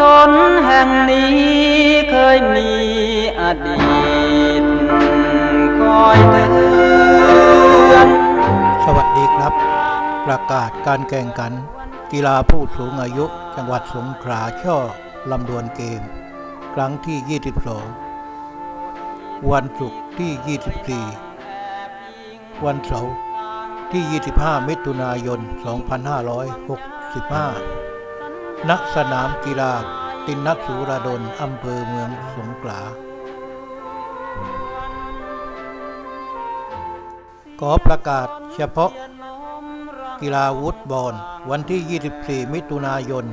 ห่งนี้เคยมีอดีตคอยเตือนสวัสดีครับ ประกาศการแข่งขัน กีฬาผู้สูงอายุจังหวัดสงขลาช่อลำดวนเกม ครั้งที่ 22 วันศุกร์ที่ 24 วันเสาร์ที่ 25 มิถุนายน 2565 ณสนามกีฬา ตินนัทสุรดลอำเภอเมืองสงขลา ขอประกาศเฉพาะ กีฬาวุฒบอลวันที่ 24 มิถุนายน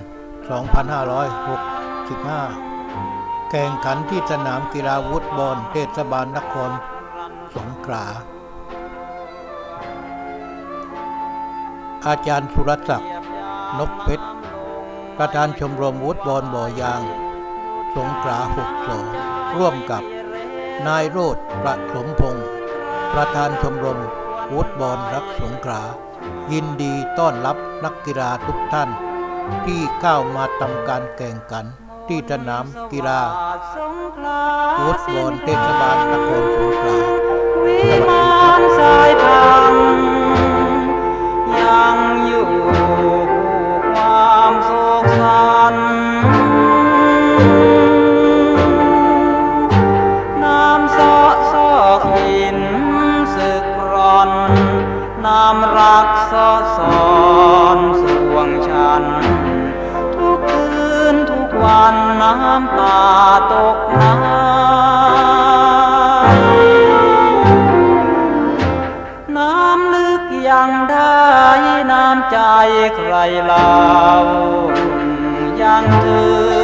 2565 แข่งขันที่สนามกีฬาวุฒบอลเทศบาลนครสงขลา อาจารย์สุรศักดิ์นกเพชร ประธานชมรมวุฒบอลบ่อยาง สงขลา62ร่วมกับ นายโรธประสมพงศ์ประธานชมรมวุฒบอลรักสงขลายินดีต้อนรับนักกีฬาทุกท่าน ที่ก้าวมาทำการแข่งขันที่สนามกีฬาวุฒบอลเทศบาลนครัน ทุกคืนทุกวันน้ำตาตกในน้ำลึกยังได้น้ำใจใครเล่ายังเธอ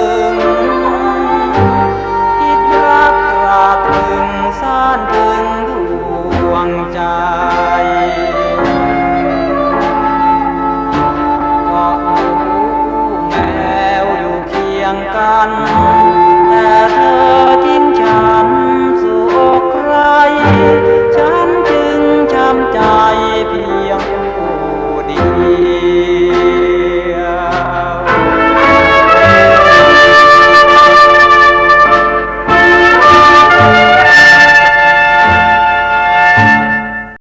one.